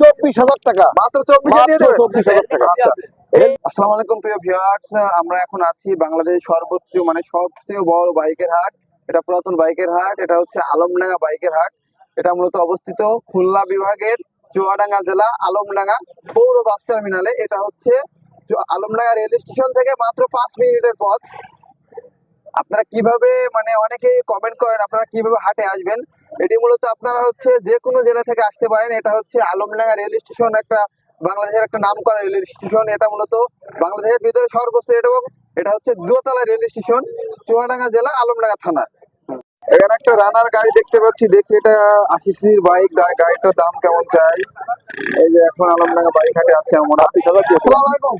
চব্বিশ হাজার টাকা। মাত্র চব্বিশে চব্বিশ হাজার টাকা। আচ্ছা। আসসালামু আলাইকুম প্রিয় ভিউয়ার্স আমরা এখন আছি বাংলাদেশের সর্বোচ্চ মানে সবচেয়ে বড় বাইকের হাট। এটা পুরাতন বাইকের হাট এটা হচ্ছে আলমডাঙ্গা বাইকের হাট। এটা মূলত অবস্থিত খুলনা বিভাগের চুয়াডাঙ্গা জেলা আলমডাঙ্গা পৌর বাস টার্মিনালে। এটা হচ্ছে আলমডাঙ্গা রেল স্টেশন থেকে মাত্র পাঁচ মিনিটের পথ। আপনারা কীভাবে মানে অনেকে কমেন্ট করেন আপনারা কীভাবে হাটে আসবেন। এটি মূলত আপনারা হচ্ছে যে কোনো জেলা থেকে আসতে পারেন। এটা হচ্ছে আলমডাঙ্গা রেল স্টেশন একটা বাংলাদেশের একটা নাম করা রেল স্টেশন। এটা মূলত বাংলাদেশের ভিতরে সর্বোচ্চ এটা এটা হচ্ছে দোতলা রেল স্টেশন চুয়াডাঙ্গা জেলা আলমডাঙ্গা থানা। এখানে একটা রানার গাড়ি দেখতে পাচ্ছি। দেখি এটা আশি সিসির বাইক গাড়িটার দাম কেমন চাই? এই যে এখন আলমডাঙ্গা বাইক হাটে আছে আমরা। আসসালামু আলাইকুম।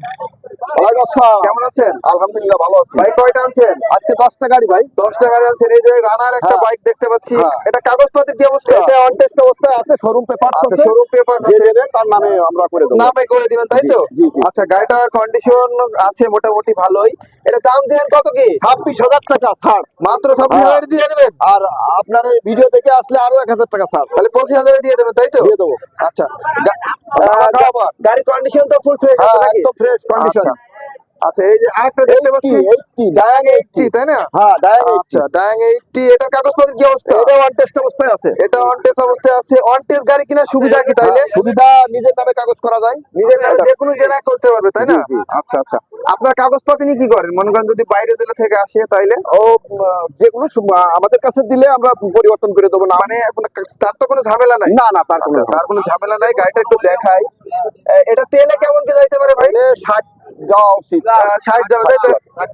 কেমন আছেন? আলহামদুলিল্লাহ ভালো আছি। বাইক কয়টা আনছেন? আজকে দশটা গাড়ি ভাই। দশটা গাড়ি আনছেন। এই যে রানার একটা হ্যাঁ। বাইক দেখতে পাচ্ছি। হ্যাঁ। এটা কাগজপত্রের কি অবস্থা? এটা অন টেস্ট আছে শোরুম পেপার আচ্ছা আছে। শোরুম পেপার আছে। নেবে তার নামে আমরা করে দেবো। নামে করে দিবেন তাই তো? জি, জি, জি। আচ্ছা গাড়িটার কন্ডিশন আছে মোটামুটি ভালোই। এটা দাম দিবেন কত কি? ছাব্বিশ হাজার টাকা ছাড় মাত্র সব হ্যাঁ। হাজারে দিয়ে দেবেন? আর আপনার এই ভিডিও দেখে আসলে আরও এক হাজার টাকা ছাড় তাহলে পঁচিশ হাজারে দিয়ে দেবেন তাই তো? দিয়ে দেবো। আচ্ছা। গাড়ির কন্ডিশন তো ফুল ফ্রেশ হ্যাঁ আছে নাকি? একদম ফ্রেশ কন্ডিশন আচ্ছা আচ্ছা এই যে আরেকটা দেখতে পাচ্ছি ডায়াং এইটটি তাই না? হ্যাঁ ডায়াং আচ্ছা ডায়াং এইটটি এটার কাগজপত্রের কি অবস্থা? এটা অন টেস্ট অবস্থায় আছে। এটা অন টেস্ট অবস্থায় আছে। অন টেস্ট গাড়ি কিনার সুবিধা কি তাইলে? হ্যাঁ, সুবিধা নিজের নামে কাগজ করা যায় নিজের নামে। যে কোনো জেলায় করতে পারবে তাই না। আচ্ছা আচ্ছা। আপনার কাগজপত্র নিয়ে কি করেন? মনে করেন যদি বাইরে জেলা থেকে আসে তাইলে? ও যে কোনো আমাদের কাছে দিলে আমরা পরিবর্তন করে দেবো না মানে কোনো- তার তো কোনো ঝামেলা নাই? না না তার কোনো আচ্ছা, তার কোনো ঝামেলা নাই। গাড়িটা একটু দেখাই। এটা তেলে কেমন কি যাইতে পারে ভাই? তাহলে ষাট যাওয়া উচিত ষাট যাবে তাই তো?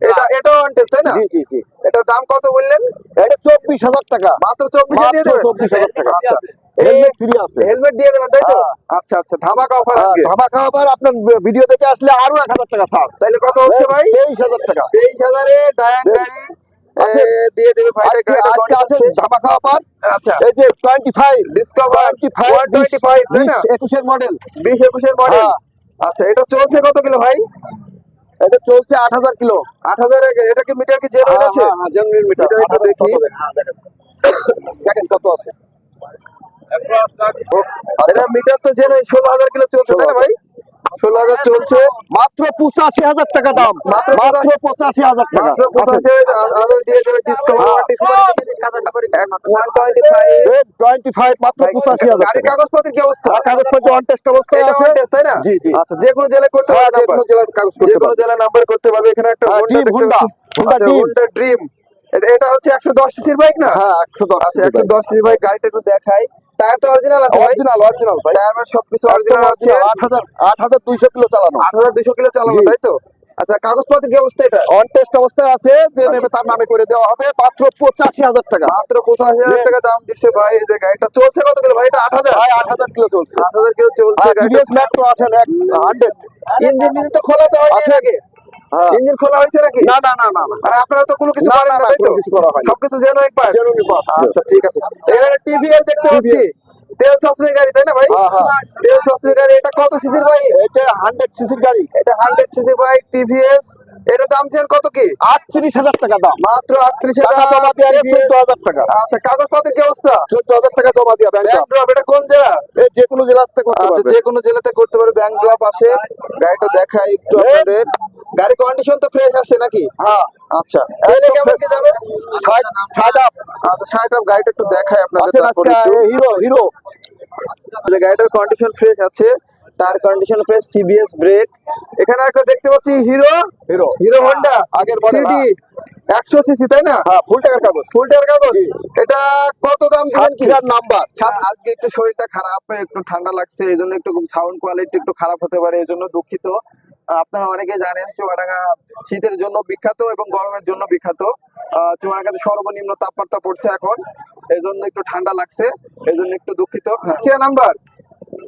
এটা এটাও অনটেস তাই না? জি জি জি। এটার দাম কত বললেন? এটা চব্বিশ হাজার টাকা। মাত্র চব্বিশে দিয়ে দেবেন? চব্বিশ হাজার টাকা। আচ্ছা। হেলমেট ফ্রি আছে। হেলমেট দিয়ে দেবেন তাই তো? হ্যাঁ। আচ্ছা আচ্ছা। ধামাকা অফার হ্যাঁ, আজকে। ধামাকা আবার আপনার ভিডিও দেখে আসলে আরও এক হাজার টাকা ছাড়। তাহলে কত হচ্ছে ভাই? তেইশ হাজার টাকা। তেইশ হাজারে গাড়ি দিয়ে দেবে আজকে আছে ধামাকা অফার আচ্ছা। এই যে ডিসকভার তাই না? একুশের মডেল মডেল হ্যাঁ। আচ্ছা এটা চলছে কত কিলো ভাই? এটা চলছে আট হাজার কিলো। আট হাজার এটা কি মিটার কি জেনুইন হ্যাঁ, আছে? হ্যাঁ, genuine এটা একটু আট হাজার দেখি। কত হ্যাঁ, দেখেন। দেখেন কত আছে। এটা মিটার তো জেনুইন ষোলো হাজার কিলো চলছে তাই না ভাই? ষোলো হাজার চলছে। মাত্র পঁচাশি হাজার টাকা দাম। মাত্র পঁচাশি হাজার টাকা। পঁচাশি হাজার দিয়ে দেবে ডিসকাউন্ট। আচ্ছা যে কোনো জেলায় করতে হ্যাঁ, পারবে যে কোনো জেলার কাগজ যে কোনো পারবে। নাম্বার করতে পারবে। এখানে একটা হ্যাঁ, Honda Dream, Honda, Honda Dream। Honda Dream এটা হচ্ছে একশো দশ সিসির বাইক না? হ্যাঁ একশো দশ আচ্ছা একশো দশ সিসির বাইক গাড়িটা একটু দেখাই। টায়ার তো অরিজিনাল আছে অরিজিনাল অরিজিনাল ভাই। টায়ার সবকিছু অরিজিনাল আছে আট হাজার আট হাজার দুইশো কিলো চালানো। আট হাজার দুশো কিলো চালানো তাই তো? আচ্ছা কাগজপত্র কি অবস্থা এটা? অন টেস্ট অবস্থায় আছে যে নেবে তার নামে করে দেওয়া হবে মাত্র পঁচাশি হাজার টাকা। মাত্র পঁচাশি হাজার টাকা দাম দিচ্ছে ভাই এই যে গাড়িটা চলছে কত কিলো ভাই? এটা আট হাজার? ভাই আট হাজার কিলো চলছে। আট হাজার কিলো চলছে গাড়িটা। আছে ইঞ্জিন তো খোলা তো। ইঞ্জিন খোলা হয়েছে নাকি? না না না না আর আপনারা তো কোনো কিছু করেন না, তাই তো। সবকিছু জেনুইন পার্ট Genuine parts, আচ্ছা ঠিক আছে। এখানে টিভিএল দেখতে পাচ্ছি। তেল সাশ্রয়ী গাড়ি তাই না ভাই? হ্যাঁ, হ্যাঁ। তেল সাশ্রয়ী গাড়ি এটা কত সিসির ভাই? এটা হান্ড্রেড সিসির গাড়ি। এটা হান্ড্রেড সিসি বাইক টিভিএস এটা দাম ছেন কত কি? আটত্রিশ হাজার টাকা দাম। মাত্র আটত্রিশ হাজার চোদ্দ হাজার টাকা। আচ্ছা কাগজপত্রের কি অবস্থা? চোদ্দ হাজার টাকা জমা দিয়া ব্যাংক ড্রপ এটা কোন জেলা? যে কোনো থেকে করতে আচ্ছা যে কোনো জেলাতে করতে পারে ব্যাংক ড্রপ আছে গাড়িটা দেখাই একটু আপনাদের। গাড়ি কন্ডিশন তো ফ্রেশ আছে নাকি? হ্যাঁ। আচ্ছা তাহলে কেমন কি যাবে? আপ আচ্ছা ষাট আপ গাড়িটা একটু দেখাই আপনাদের তারপরে হিরো হিরো গাড়িটার কন্ডিশন ফ্রেশ আছে tyre condition fresh CBS brake এখানে একটা দেখতে পাচ্ছি হিরো হিরো হিরো হোন্ডা আগের সিডি একশো সিসি তাই না? হ্যাঁ ফুল টাকার কাগজ। ফুল টায়ার কাগজ? এটা কত দাম দিবেন কি? নাম্বার সাত আজকে একটু শরীরটা খারাপ একটু ঠান্ডা লাগছে এই জন্য একটু সাউন্ড কোয়ালিটি একটু খারাপ হতে পারে এই জন্য দুঃখিত। আপনারা অনেকে জানেন চুয়াডাঙ্গা শীতের জন্য বিখ্যাত এবং গরমের জন্য বিখ্যাত। আহ, চুয়াডাঙ্গাতে সর্বনিম্ন তাপমাত্রা পড়ছে এখন। এই জন্য একটু ঠান্ডা লাগছে এই জন্য একটু দুঃখিত। কিরা নাম্বার?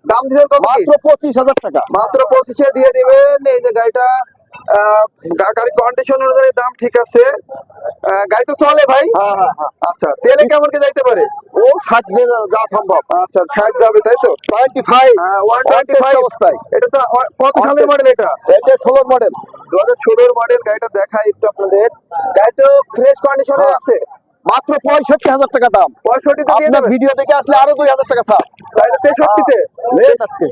দাম দিলেন কত মাত্র পঁচিশ হাজার টাকা। মাত্র পঁচিশে দিয়ে দিবেন এই যে গাড়িটা। গাড়ির কন্ডিশন অনুযায়ী দাম ঠিক আছে। গাড়ি তো চলে ভাই। হ্যাঁ হ্যাঁ হ্যাঁ। আচ্ছা তেলে কেমন কে যাইতে পারে? ও ষাট যে সম্ভব। আচ্ছা ষাট যাবে তাই তো? Twenty five one twenty five অবস্থায়। এটা তো কত সালের মডেল এটা? এটা ষোলোর মডেল দু হাজার ষোলোর মডেল গাড়িটা দেখাই একটু আপনাদের। গাড়িটা তো ফ্রেশ কন্ডিশনে। আছে। মাত্র পঁয়ষট্টি হাজার টাকা দাম। পঁয়ষট্টিতে ভিডিও দেখে আসলে আরও দুই হাজার টাকা ছাড়। তাহলে তেষট্টিতে। লেট আজকে।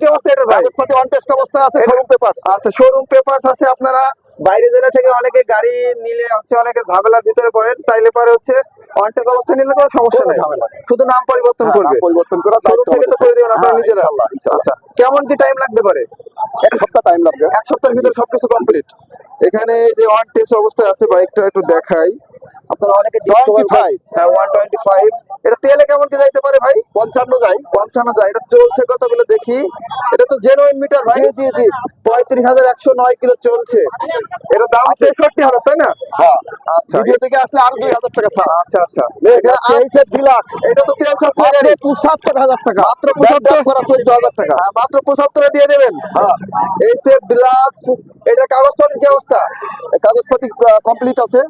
কি অবস্থা এটা ভাই? কাগজপাতি অন টেস্ট অবস্থায় আছে শোরুম পেপার আচ্ছা শোরুম পেপারস আছে আপনারা। বাইরে জেলা থেকে অনেকে গাড়ি নিলে হচ্ছে অনেকে ঝামেলার ভিতরে পড়েন তাইলে পরে হচ্ছে অবস্থা নিলে কোনো সমস্যা নেই। শুধু নাম পরিবর্তন হ্যাঁ, করবে। পরিবর্তন করা শোরুম থেকে তো করে দেবেন আপনারা হ্যাঁ, নিজেরা। আচ্ছা কেমন কি টাইম লাগতে পারে? এক সপ্তাহ টাইম লাগবে। এক সপ্তাহের ভিতরে সবকিছু কমপ্লিট এখানে যে ওয়ান টেস্ট অবস্থায় আছে বাইকটা একটু দেখাই। আপনারা অনেকে 25 হ্যাঁ এটা তেলে কেমন কি যাইতে পারে ভাই? পঞ্চান্ন যাই পঞ্চান্ন যায়। এটা চলছে কতগুলো দেখি। এটা তো জেনুইন মিটার ভাই। জি জি জি। পঁয়ত্রিশ হাজার একশো নয় কিলো চলছে। এটা দাম ছেষট্টি হাজার তাই না? হ্যাঁ। আচ্ছা। ভিডিও আসলে আরও টাকা ছাড়। আচ্ছা আচ্ছা। ডিলাক্স এটা তো টাকা। মাত্র 75 করা টাকা। হ্যাঁ, মাত্র দিয়ে দেবেন। হ্যাঁ। এই সে ডিলাক্স এটা কাগজপত্রের কি অবস্থা? এই কাগজপাতি কমপ্লিট আছে।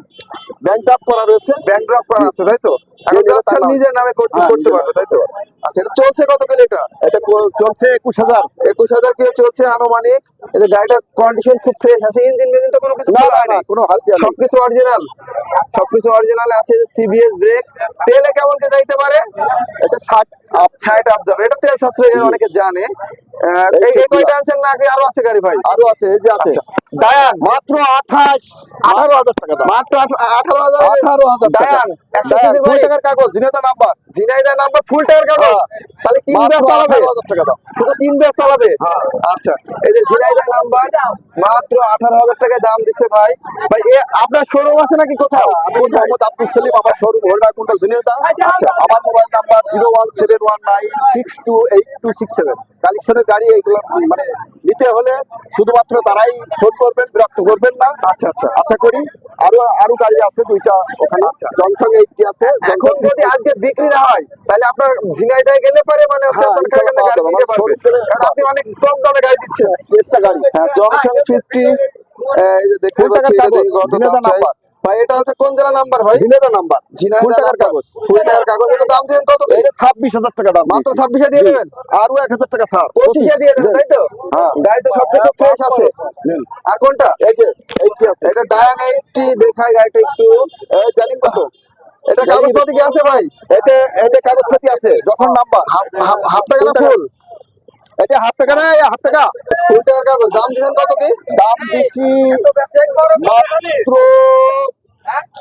ব্যাংক করা রয়েছে। ব্যাংক ড্রপ করা আছে তাই তো? নিজের নাম। করতে হ্যাঁ, করতে পারবে তাই তো? আচ্ছা এটা চলছে কত কিলো এটা? এটা চলছে একুশ হাজার। একুশ হাজার কিলো চলছে আনুমানিক। এই গাড়িটার কন্ডিশন খুব ফ্রেশ আছে ইঞ্জিন মেজিন তো কোনো কিছু না খোলা না কোনো হাত সবকিছু অরিজিনাল সবকিছু অরিজিনাল আছে সিবিএস ব্রেক তেলে কেমন কে যাইতে পারে? এটা ষাট আপ ষাট আপ যাবে। এটা তেল সাশ্রয় অনেকে জানে। এই কয়টা আনছেন না কি আরও আছে গাড়ি ভাই? আরও আছে এই যে আছে। ডায়ান মাত্র আঠাশ আঠারো হাজার টাকা মাত্র আঠারো হাজার আঠারো হাজার ডায়ান একশো ডায়ান, সিসির দুই বাইক। টাকার কাগজ Jhenaidah number. Jhenaidah number full tyre কাগজ। হ্যাঁ। তাহলে তিন ব্যাস চালাবে টাকা দাম। শুধু তিন ব্যাস চালাবে হ্যাঁ। আচ্ছা এই যে ঝিনাইদা নাম্বার মাত্র আঠারো হাজার টাকা দাম দিচ্ছে ভাই। ভাই এ আপনার শোরুম আছে নাকি কোথাও? আমি মোহাম্মদ আব্দুল সেলিম আমার শোরুম হোল্ডা কুন্টা ঝিনেদা আচ্ছা আমার mobile number zero one seven one nine six two eight two six seven. কালেকশনের গাড়ি এইগুলো মানে নিতে হলে শুধুমাত্র তারাই ফোন করবেন বিরক্ত করবেন না। আচ্ছা আচ্ছা আশা করি আরও আরও গাড়ি আছে দুইটা ওখানে জনসং এইটটি আছে এখন যদি আজকে বিক্রি না হয় তাহলে আপনার ঝিনাইদায় গেলে পরে মানে গাড়ি দিতে পারবে। কারণ আপনি অনেক কম দামে গাড়ি দিচ্ছেন। চেষ্টা গাড়ি হ্যাঁ জনসং ফিফটি এই যে দেখতে পাচ্ছি এটা দেখি ভাই এটা হচ্ছে কোন জেলা নাম্বার ভাই? নাম্বার। ফুল টাকার কাগজ। ফুল টাকার কাগজ এটা দাম দিবেন কত কি? এটা ছাব্বিশ হাজার টাকা দাম মাত্র দিয়েছি। ছাব্বিশে দিয়ে দেবেন? আরও এক হাজার টাকা ছাড়। পঁচিশে দিয়ে দেবেন তাই তো? হ্যাঁ। গাড়িতে সবকিছু ফ্রেশ আছে। নেন। আর কোনটা? এই যে এইটি আছে। এটা ডায়ান এইটটি দেখায় গাড়িটা একটু। এই জানেন কত? এটা কাগজপাতি কি আছে ভাই? এটা এতে কাগজপাতি আছে যখন নাম্বার। হাফ- টাকা না ফুল? এটা হাফ টাকা না হাফ টাকা। ফুল টাকার কাগজ। দাম দিবেন কত কি? দাম দিছি মাত্র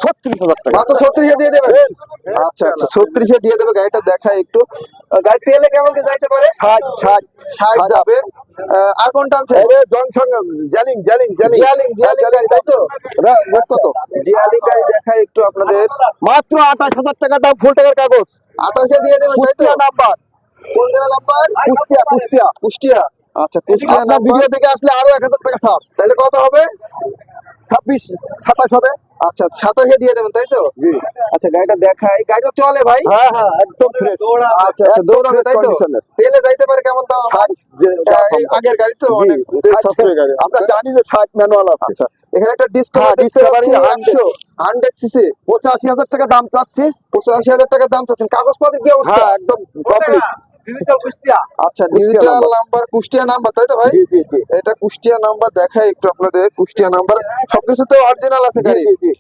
ছত্রিশ হাজার টাকা। মাত্র ছত্রিশে দিয়ে দেবেন? আচ্ছা আচ্ছা ছত্রিশে দিয়ে দেবে গাড়িটা দেখায় একটু। আহ, গাড়ি তেলে কেমন কি যাইতে পারে? ষাট ষাট। ষাট যাবে। আহ, আর কোনটা আছে? এরে জংশন জ্যালিং জ্যালিং জ্যালিং। জিয়ালিং জিয়ালিং গাড়ি তাই তো? রে- রেট কত? জিয়ালিং গাড়ি দেখায় একটু আপনাদের। মাত্র আঠাশ হাজার টাকা দাম ফুল টাকার কাগজ। আঠাশে দিয়ে দেবেন তাই তো? নাম্বার। কোন জেলা নাম্বার? কুষ্টিয়া কুষ্টিয়া। কুষ্টিয়া। আচ্ছা কুষ্টিয়া নাম্বার? ভিডিও দেখে আসলে আরও এক হাজার টাকা ছাড়। তাহলে কত হবে? ছাব্বিশ সাতাশ হবে। আচ্ছা সাতাশে দিয়ে দেবেন তাই তো? জি। আচ্ছা গাড়িটা দেখাই। গাড়িটা চলে ভাই। হ্যাঁ হ্যাঁ একদম ফ্রেশ আচ্ছা আচ্ছা দৌড়াবে তাই তো? তেলে যাইতে পারে কেমন দাম আগের গাড়ি তো জি, অনেক সাশ্রয়ী গাড়ি। আমরা জানি যে ষাট ম্যানুয়াল আছে। আচ্ছা এখানে একটা ডিসকাউন্ট হ্যাঁ, দেখতে 100 সিসি পঁচাশি হাজার টাকা দাম চাচ্ছি। পঁচাশি হাজার টাকা দাম চাচ্ছেন। কাগজপত্রের কি অবস্থা হ্যাঁ একদম complete Kushtia digital number. Number Kushtia number তাই তো ভাই? জি জি জি। এটা কুষ্টিয়া নাম্বার দেখাই একটু আপনাদের কুষ্টিয়া নাম্বার সবকিছু তো অরিজিনাল আছে গাড়ি। জি জি।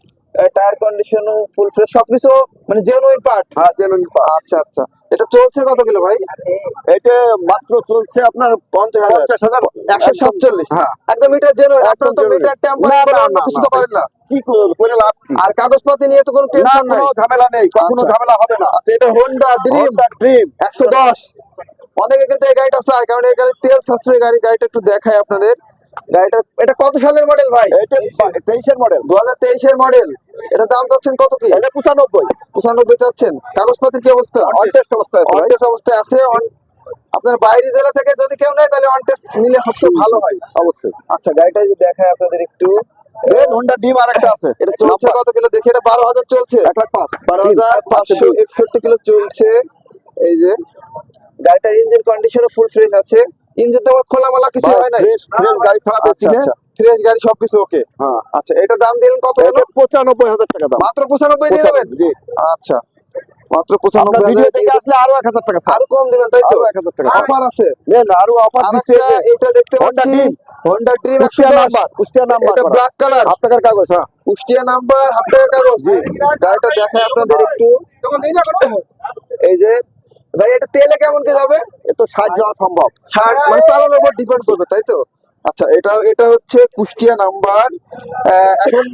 টায়ার কন্ডিশন ফুল ফ্রেশ সবকিছু মানে জেনুইন পার্ট হ্যাঁ জেনুইন আচ্ছা আচ্ছা। এটা চলছে কত কিলো ভাই? এটা মাত্র চলছে আপনার পঞ্চাশ হাজার। একশো সাতচল্লিশ। হ্যাঁ। একদম মিটার জেনুইন আপনার তো মিটার। টেম্পার কিছু তো করেন না। কি করে- করে লাভ আর কাগজপাতি নিয়ে তো কোনো টেনশন নাই কোনো ঝামেলা নেই কখনো আচ্ছা। ঝামেলা হবে না। আচ্ছা এটা হোন্ডা ড্রিম ড্রিম একশো দশ। অনেকে কিন্তু এই গাড়িটা চায় কারণ এই গাড়ি তেল সাশ্রয়ী গাড়ি গাড়িটা একটু দেখায় আপনাদের। গাড়িটা এটা কত সালের মডেল ভাই? এটা তেইশের মডেল দু হাজার তেইশের মডেল এটা দাম চাচ্ছেন কত কি? এটা পঁচানব্বই। পঁচানব্বই চাচ্ছেন। কাগজপাতির কি অবস্থা? অনটেস্ট অবস্থায়। অনটেস্ট অবস্থায় আছে। on- আপনার বাইরে জেলা থেকে যদি কেউ নেয় তাহলে অনটেস্ট নিলে সবচেয়ে ভালো হয়। অবশ্যই। আচ্ছা গাড়িটা যদি দেখায় আপনাদের একটু। রেড হোন্ডা ডিম আরেকটা আছে। এটা চলছে কত কিলো? দেখি এটা বারো হাজার চলছে। এক লাখ পাঁচ। বারো হাজার পাঁচশো একষট্টি কিলো চলছে। এই যে গাড়িটার ইঞ্জিন কন্ডিশনও ফুল ফ্রেশ আছে। ইঞ্জিন তো খোলামালা কিছু হয় না ফ্রেশ ফ্রেশ গাড়ি ছাড়া বেশি আচ্ছা আচ্ছা ফ্রেশ গাড়ি সবকিছু ওকে হ্যাঁ। আচ্ছা এটা দাম দিলেন কত হলো? পঁচানব্বই হাজার টাকা দাম। মাত্র পঁচানব্বই দিয়ে দেবেন? জি। আচ্ছা। মাত্র আপনার পঁচানব্বই ভিডিও হাজার দেখে আসলে আরও এক হাজার টাকা আরও কম দিবেন তাই তো? আরও এক হাজার টাকা অফার আছে? নেন আরও অফার একটা এটা দেখতে Honda পাচ্ছি। Dream। Honda Dream Kushtia number Kushtia number এটা ব্ল্যাক কালার হাফ টাকার কাগজ হ্যাঁ। কুষ্টিয়া নাম্বার হাফ টাকার কাগজ। গাড়িটা দেখায় আপনাদের একটু। এই যে ভাই এটা তেলে কেমন কে যাবে? এ তো ষাট যাওয়া সম্ভব। ষাট মানে চালানোর উপর ডিপেন্ড করবে তাই তো? আচ্ছা এটা এটা হচ্ছে কুষ্টিয়া নাম্বার। এখন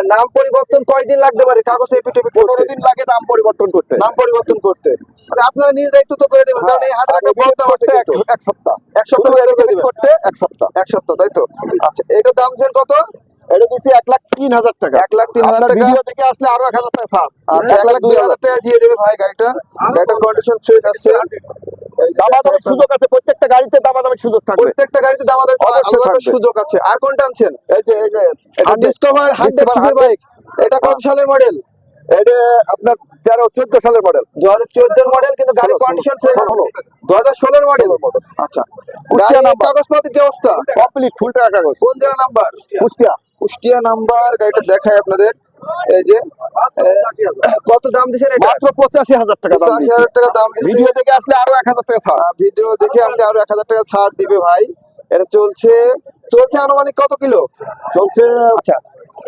নাম পরিবর্তন কয়দিন লাগতে পারে? কাগজ এপিটেপিট পনেরো দিন লাগে নাম পরিবর্তন করতে। নাম পরিবর্তন করতে। মানে আপনারা নিজ দায়িত্ব তো করে দেবেন কারণ এই হাটের একটা বড় দাম আছে কিন্তু। এক- সপ্তাহ। এক সপ্তাহ করে দেবেন। এক সপ্তাহ। এক সপ্তাহ তাই তো? আচ্ছা এটার দাম ছিল কত? এটা এক লাখ তিন হাজার টাকা। এক লাখ তিন হাজার টাকা। ভিডিও দেখে আসলে আরও এক হাজার টাকা ছাড় আচ্ছা এক লাখ দুই হাজার। টাকা দিয়ে দেবে ভাই গাড়িটা। কন্ডিশন ফ্রেশ আছে। সুযোগ আছে প্রত্যেকটা গাড়িতে দামাদামের সুযোগ থাকবে। প্রত্যেকটা গাড়িতে দাম আমাদের অবশ্যই আলাদা থাকবে। সুযোগ আছে। আর কোনটা আনছেন? এই যে এই যে এটা ডিসকভার হান্ড্রেড সিসির বাইক এটা কত সালের মডেল এটা আপনার তেরো চোদ্দ সালের মডেল দু হাজার চোদ্দের মডেল কিন্তু গাড়ির কন্ডিশন ফ্রেশ ষোলো। দু হাজার ষোলোর মডেল আচ্ছা। গাড়ির। কাগজপত্রের কি অবস্থা? কমপ্লিট ফুল টাকা কাগজ। কোন জেলা নাম্বার? কুষ্টিয়া। কুষ্টিয়া নাম্বার গাড়িটা দেখায় আপনাদের। এই যে কত দাম দিচ্ছেন এটা? মাত্র পঁচাশি হাজার টাকা দাম পঁচাশি হাজার টাকা দাম দিচ্ছে। ভিডিও দেখে আসলে আরও এক হাজার টাকা ছাড়। ভিডিও দেখে আপনি আরও এক হাজার টাকা ছাড় দিবে ভাই। এটা চলছে চলছে আনুমানিক কত কিলো? চলছে আচ্ছা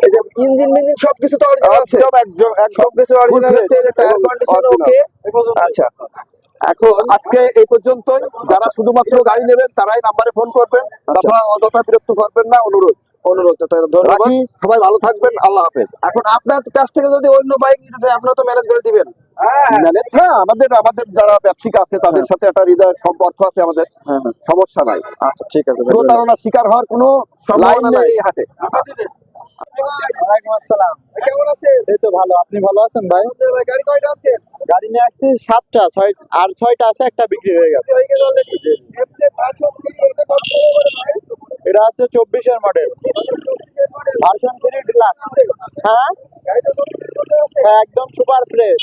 এই যে ইঞ্জিন মিঞ্জিন সবকিছু তো অরিজিনাল আছে। একদম একদম সবকিছু অরিজিনাল আছে টায়ার কন্ডিশন ওকে আচ্ছা এখন আজকে এই পর্যন্তই। যারা শুধুমাত্র গাড়ি নেবেন তারাই নাম্বারে ফোন করবেন। তাছাড়া অযথা বিরক্ত করবেন না অনুরোধ। অনুরোধ ধন্যবাদ। সবাই ভালো থাকবেন আল্লাহ হাফেজ। এখন আপনার কাছ থেকে যদি অন্য বাইক নিতে চাই আপনারা তো ম্যানেজ করে দিবেন। ম্যানেজ হ্যাঁ। আমাদের আমাদের যারা ব্যবসায়িক আছে তাদের সাথে একটা হৃদয়ের সম্পর্ক আছে আমাদের। হ্যাঁ হ্যাঁ। সমস্যা নাই। আচ্ছা ঠিক আছে প্রতারণার শিকার হওয়ার কোনো সম্ভাবনা লাইন নেই। নেই এই হাটে ওয়ালাইকুম আসসালাম। কেমন আছেন? এই তো ভালো। আপনি ভালো আছেন ভাই? গাড়ি কয়টা আছেন গাড়ি নিয়ে আসছি সাতটা ছয় আর ছয়টা আছে একটা বিক্রি হয়ে গেছে। গেল অলরেডি এফজেড 530 এটা কত করে পড়ে ভাই? এটা হচ্ছে চব্বিশের model model version three deluxe হ্যাঁ? হ্যাঁ, একদম সুপার ফ্রেশ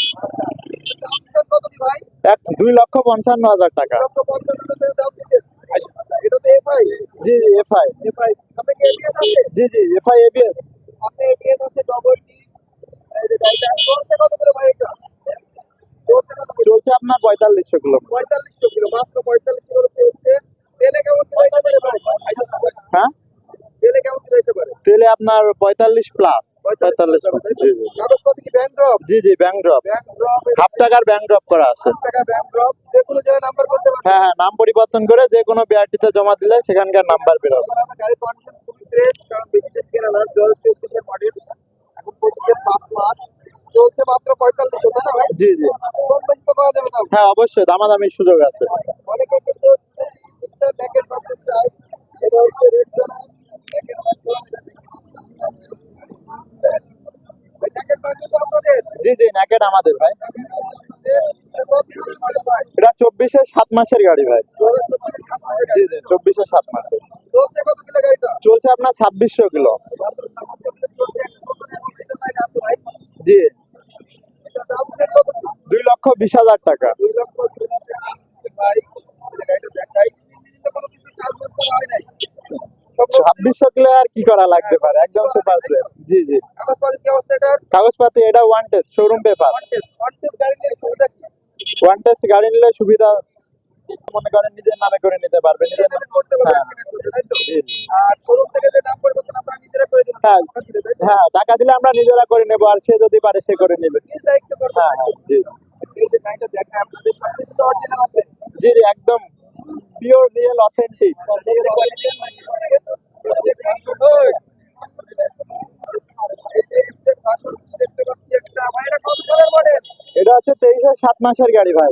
দি ভাই? এক দুই লক্ষ পঞ্চান্ন হাজার টাকা। এটা তো এফআই। জি জি এফআই। এফআই। আপনি কি এবিএস আছে? জি জি এফআই এবিএস আপনি এবিএস আছে ডবল এই চলছে কত করে ভাই এটা? চলছে কত চলছে আপনার পঁয়তাল্লিশশো কিলো পঁয়তাল্লিশশো কিলো মাত্র পঁয়তাল্লিশ কিলো চলছে। তেলে কেমন হ্যাঁ? তেলে আপনার পঁয়তাল্লিশ প্লাস পঁয়তাল্লিশ জি জি ব্যাংক ড্রপ হাফ টাকার ব্যাংক ড্রপ করা আছে। হ্যাঁ হ্যাঁ নাম পরিবর্তন করে যে কোনো বিআরটিতে জমা দিলে সেখানকার নাম্বার পাঁচ মাস চলছে মাত্র ভাই? জি জি। হ্যাঁ অবশ্যই দামাদামির সুযোগ আছে। অনেকে কিন্তু জি জি ন্যাকেট আমাদের, ভাই। এটা চব্বিশের সাত মাসের গাড়ি, ভাই। হাজার মাসের জি জি, চব্বিশের সাত মাসে চলছে আপনার ছাব্বিশশো কিলো। জি? দুই লক্ষ বিশ হাজার টাকা। দুই লক্ষ দুই লাখ টাকা। ভাই গাড়িটা করা হয় নাই। ছাব্বিশশো কিলো আর কি করা লাগতে পারে? একদম সুপার ফ্রেশ জি জি। কাগজপাতি এটা? One test showroom paper one test গাড়ি নিলে সুবিধা মনে করেন নিজের নামে করে নিতে পারবে নিজের হ্যাঁ। টাকা দিলে আমরা নিজেরা করে নেব আর সে যদি পারে সে করে নেবে। হ্যাঁ? হ্যাঁ জি। জি একদম পিওর রিয়েল অথেন্টিক এটা হচ্ছে তেইশের সাত মাসের গাড়ি ভাই।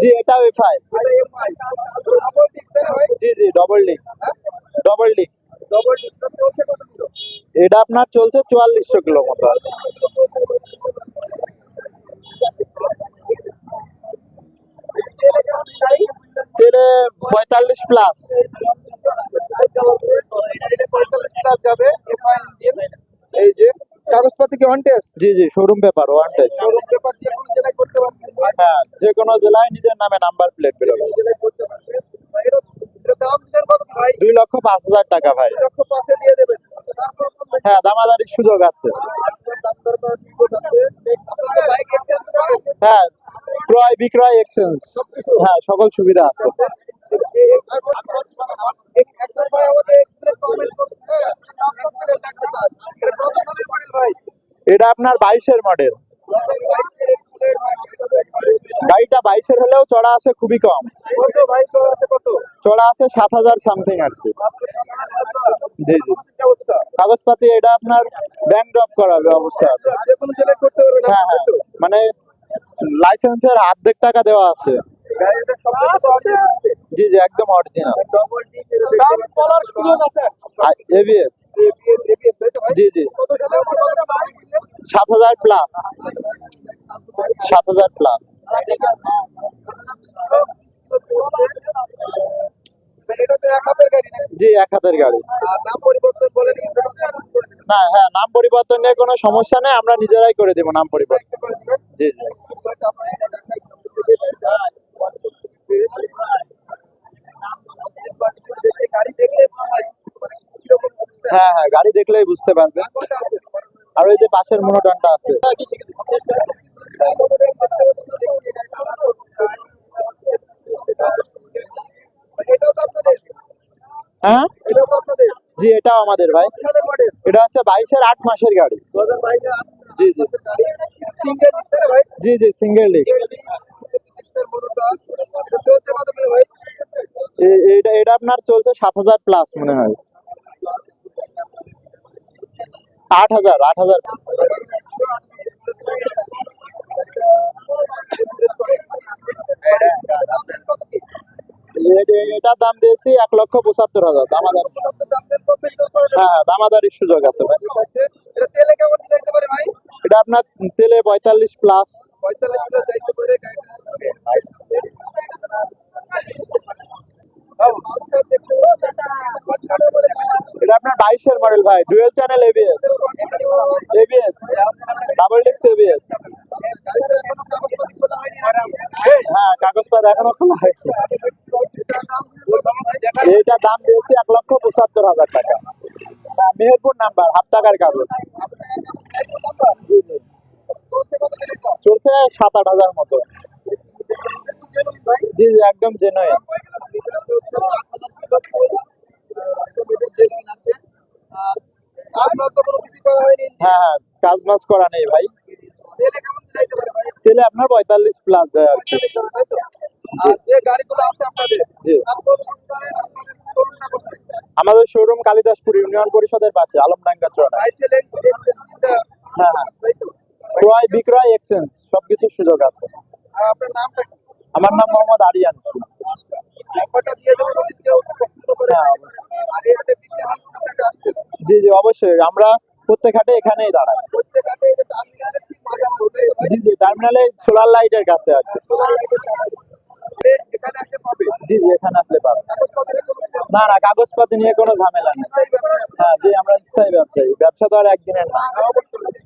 জি এফআই এটা ভাই জি জি ডবল ডিস্ক ডবল ডিস্ক এটা আপনার চলছে চুয়াল্লিশশো কিলো মতো তেলে কেমন চাই তেলে পঁয়তাল্লিশ প্লাস পঁয়তাল্লিশ প্লাস যাবে এই যে কাগজপাতি কি অন টেস্ট জি জি showroom paper one test showroom paper যে কোনো জেলায় করতে পারবে। হ্যাঁ যে কোনো জেলায় নিজের নামে নাম্বার প্লেট জেলায় করতে পারবে। এটা দাম কত ভাই? লক্ষ টাকা ভাই। লক্ষ দিয়ে দেবেন। হ্যাঁ দামাদারির সুযোগ আছে। হ্যাঁ ক্রয় বিক্রয় এক্সচেঞ্জ হ্যাঁ সকল সুবিধা আছে। এটা আপনার বাইশের মডেল গাড়িটা বাইশের হলেও চড়া আছে খুবই কম। চড়া আছে সাত হাজার সামথিং আর কি। জি জি। কাগজপাতি এটা আপনার ব্যাংক ড্রপ করার অবস্থা আছে। হ্যাঁ হ্যাঁ। মানে লাইসেন্সের অর্ধেক টাকা দেওয়া আছে। জি জি একদম অরিজিনাল এবিএস জি জি। সাত হাজার প্লাস। সাত হাজার প্লাস। জি এক হাতের গাড়ি। না হ্যাঁ নাম পরিবর্তন নিয়ে কোনো সমস্যা নেই আমরা নিজেরাই করে দেবো নাম পরিবর্তন। করে জি জি গাড়ি দেখলে ভাই মানে কীরকম অবস্থা হ্যাঁ হ্যাঁ গাড়ি দেখলেই বুঝতে পারবে। আর ওই যে পাশের মনোটনটা আছে। আপনাদের হ্যাঁ? এটাও তো আপনাদের জি এটাও আমাদের ভাই। এটা হচ্ছে বাইশের আট মাসের গাড়ি। জি জি। সিঙ্গেল ভাই। জি জি সিঙ্গেল ডিস্ক এটা এটা আপনার চলছে সাত হাজার প্লাস মনে হয়। আট হাজার আট হাজার। এটার দাম দিয়েছি এক লক্ষ পঁচাত্তর হাজার। দামাদার। হ্যাঁ হ্যাঁ দামাদারির সুযোগ আছে। ভাই এটা আপনার তেলে পঁয়তাল্লিশ প্লাস পঁয়তাল্লিশ কিলো যাইতে পারে গাড়িটা পালসার দেখতে পাচ্ছি একটা কত সালের মডেল এটা আপনার বাইশের মডেল ভাই dual channel ABS ABS double ডিক্স এবিএস হ্যাঁ কাগজপত্র এখনও খোলা হয়নি। এটা দাম দিয়েছি এক লক্ষ পঁচাত্তর হাজার টাকা। মেহেরপুর নাম্বার হাফ টাকার কাগজ। চলছে সাত আট হাজার মতো। জি জি, একদম জেনুইন আছে আপনাদের আমাদের শোরুম কালিদাসপুর ইউনিয়ন পরিষদের পাশে, আলমডাঙ্গা। ক্রয় বিক্রয় এক্সচেঞ্জ সবকিছুর সুযোগ আছে। আপনার নামটা কি? আমার নাম মোহাম্মদ আরিয়ান। আচ্ছা নাম্বারটা দিয়ে দেবো যদি কেউ পছন্দ করে। হ্যাঁ। আর এতে বিক্রি সামনেটা আসছে জি জি অবশ্যই। আমরা প্রত্যেক হাটে এখানেই দাঁড়াই। প্রত্যেক হাটে এই যে জি জি টার্মিনালে সোলার লাইটের কাছে আছে। সোলার লাইটের সামনে এখানে পাবে? জি জি এখানে আসলে না না কাগজপাতি নিয়ে কোনো ঝামেলা নেই। হ্যাঁ জি আমরা স্থায়ী ব্যবসায়ী। ব্যবসা তো আর একদিনের না। অবশ্যই।